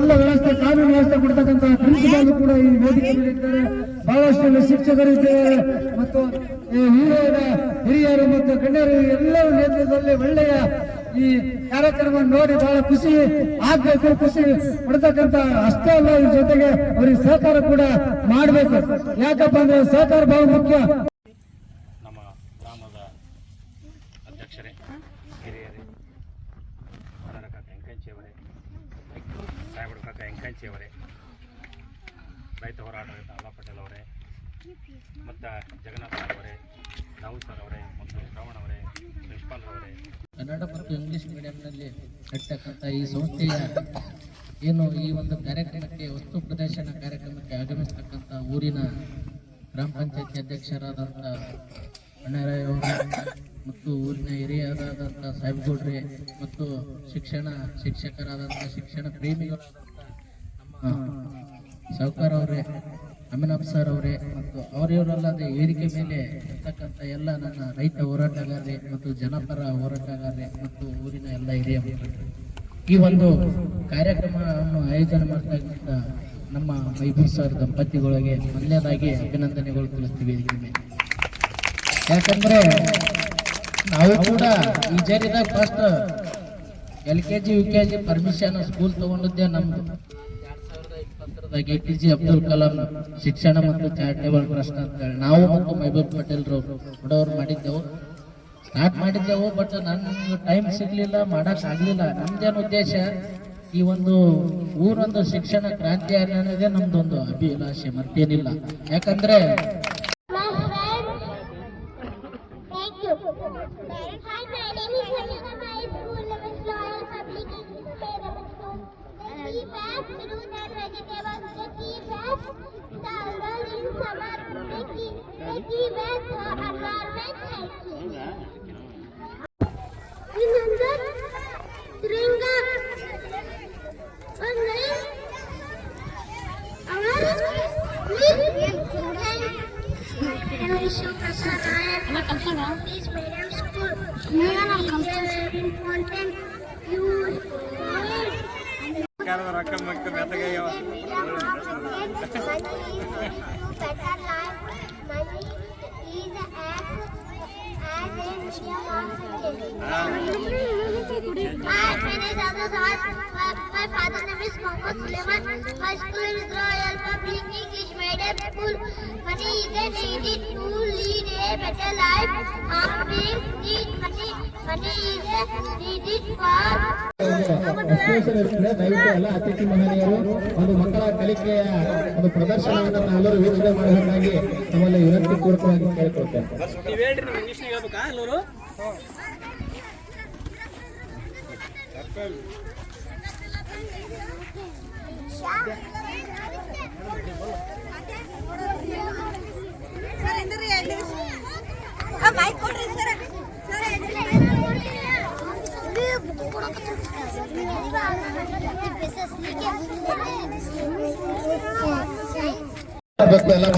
ಎಲ್ಲ ವ್ಯವಸ್ಥೆ, ಕಾನೂನು ವ್ಯವಸ್ಥೆ ಕೊಡ್ತಕ್ಕಂತ ಪ್ರಿನ್ಸಿಪಾಲ್ ಕೂಡ ಈ ವೇದಿಕೆಯಲ್ಲಿ ಇದ್ದಾರೆ. ಬಹಳಷ್ಟು ಶಿಕ್ಷಕರು ಇದ್ದಾರೆ. ಮತ್ತು ಹಿರಿಯರ ಹಿರಿಯರು ಮತ್ತು ಗಣ್ಯರು ಎಲ್ಲರ ನೇತೃತ್ವದಲ್ಲಿ ಒಳ್ಳೆಯ ಈ ಕಾರ್ಯಕ್ರಮ ನೋಡಿ ಬಹಳ ಖುಷಿ ಆಗ್ಬೇಕು, ಖುಷಿ ಪಡ್ತಕ್ಕಂತ ಅಷ್ಟೇ ಅಲ್ಲ ಇದ್ರ ಜೊತೆಗೆ ಅವರಿಗೆ ಸಹಕಾರ ಕೂಡ ಮಾಡಬೇಕು. ಯಾಕಪ್ಪ ಅಂದ್ರೆ ಸಹಕಾರ ಬಹಳ ಮುಖ್ಯ. ನಮ್ಮ ಗ್ರಾಮದ ಅಧ್ಯಕ್ಷರೇ, ಹಿರಿಯರೇ. ಕಾಕ ಎಂಕಂಚಿಯವರೇ ರೈತ ಹೋರಾಟಗಾರ ಅಲ್ಲಾ ಪಟೇಲ್ ಅವರೇ. ಮತ್ತು ಜಗನ್ನಾಥ್ ಅವರೇ, ರಾಹುಲ್ ಸರ್ ಅವರೇ, ಮತ್ತು ಶ್ರವಣ್ ಅವರೇ ಪ್ರಿನ್ಸಿಪಾಲ್ ಅವರೇ. ಕನ್ನಡ ಮತ್ತು ಇಂಗ್ಲಿಷ್ ಮೀಡಿಯಂನಲ್ಲಿ ಕಟ್ಟತಕ್ಕಂಥ ಈ ಸಂಸ್ಥೆಯ ಏನು ಈ ಒಂದು ಕಾರ್ಯಕ್ರಮಕ್ಕೆ ವಸ್ತು ಪ್ರದರ್ಶನ ಕಾರ್ಯಕ್ರಮಕ್ಕೆ ಆಗಮಿಸ್ತಕ್ಕಂಥ ಊರಿನ ಗ್ರಾಮ ಪಂಚಾಯತಿ ಅಧ್ಯಕ್ಷರಾದಂಥ ಅಣ್ಣರಾಯ್ ಅವರು ಮತ್ತು ಊರಿನ ಹಿರಿಯರಾದಂಥ ಸಾಹೇಬ್ಗೌಡ್ರೆ ಮತ್ತು ಶಿಕ್ಷಣ ಶಿಕ್ಷಕರಾದಂಥ ಶಿಕ್ಷಣ ಪ್ರೇಮಿಗಳಾದಂಥ ಸಾವುಕಾರ ಅವರೇ, ಅಮಿನಾಬ್ ಸರ್ ಅವರೇ, ಮತ್ತು ಅವರಿವರಲ್ಲದೆ ವೇದಿಕೆ ಮೇಲೆ ಇರ್ತಕ್ಕಂಥ ಎಲ್ಲ ನನ್ನ ರೈತ ಹೋರಾಟಗಾರರೇ ಮತ್ತು ಜನಪರ ಹೋರಾಟಗಾರರೇ ಮತ್ತು ಊರಿನ ಎಲ್ಲ ಹಿರಿಯ ಈ ಒಂದು ಕಾರ್ಯಕ್ರಮವನ್ನು ಆಯೋಜನೆ ಮಾಡ್ತಕ್ಕಂಥ ನಮ್ಮ ಮೈಬೂರ್ ಸರ್ ದಂಪತಿಗಳಿಗೆ ಮೊದಲನೇದಾಗಿ ಅಭಿನಂದನೆಗಳು ತಿಳಿಸ್ತೀವಿ ವೇದಿಕೆ ಯಾಕಂದ್ರೆ ನಾವು ಕೂಡ ಈ ಜರಿದಾಗ first L K G U K G permission school ತಗೊಂಡಿದ್ದೆ ನಮ್ದು. ಇಪ್ಪತ್ತರದಾಗ A P J Abdul Kalam ಶಿಕ್ಷಣ ಮತ್ತು ಚಾರಿಟೇಬಲ್ ಟ್ರಸ್ಟ್ ಅಂತ ಹೇಳಿ ನಾವು ಮತ್ತು ಮೈಬೂರ್ ಪಟೇಲ್ ರವರು ಮಾಡಿದ್ದೆವು. ಸ್ಟಾರ್ಟ್ ಮಾಡಿದ್ದೆವು ಬಟ್ ನನ್ನ ಟೈಮ್ ಸಿಗ್ಲಿಲ್ಲ, ಮಾಡಕ್ ಆಗ್ಲಿಲ್ಲ. ನಮ್ದೇನು ಉದ್ದೇಶ? ಈ ಒಂದು ಊರೊಂದು ಶಿಕ್ಷಣ ಕ್ರಾಂತಿ ಅನ್ನೋದೇ ನಮ್ದೊಂದು ಅಭಿಲಾಷೆ ಮತ್ತೇನಿಲ್ಲ. ಯಾಕಂದ್ರೆ Please, madam, school. No, no, no, come to. Important, beautiful. ರೊಕ್ಕ ಮಕ್ಕ ಮೆತ್ತಗಾಗ್ಯಾವ better life. Money is as as Hi, my name is Azad. My, my father name is Mohammad Suleiman. My school is Royal Public English Medium School. Money is a needed to lead a better life. After need money, money is a needed for expression ಇರ್ತದೆ ದಯವಿಟ್ಟು ಎಲ್ಲ ಅತಿಥಿ ಮಹನೀಯರು ಒಂದು ಮಕ್ಕಳ ಕಲಿಕೆಯ ಒಂದು ಪ್ರದರ್ಶನವನ್ನು ನಾವೆಲ್ಲರೂ ವೀಕ್ಷಣೆ ಮಾಡಬೇಕಾಗಿ ನಮ್ಮಲ್ಲಿ ವಿನಂತಿ ಪೂರ್ವಕವಾಗಿ ಕೇಳಿಕೊಳ್ತೇನೆ. ನೀವು पहला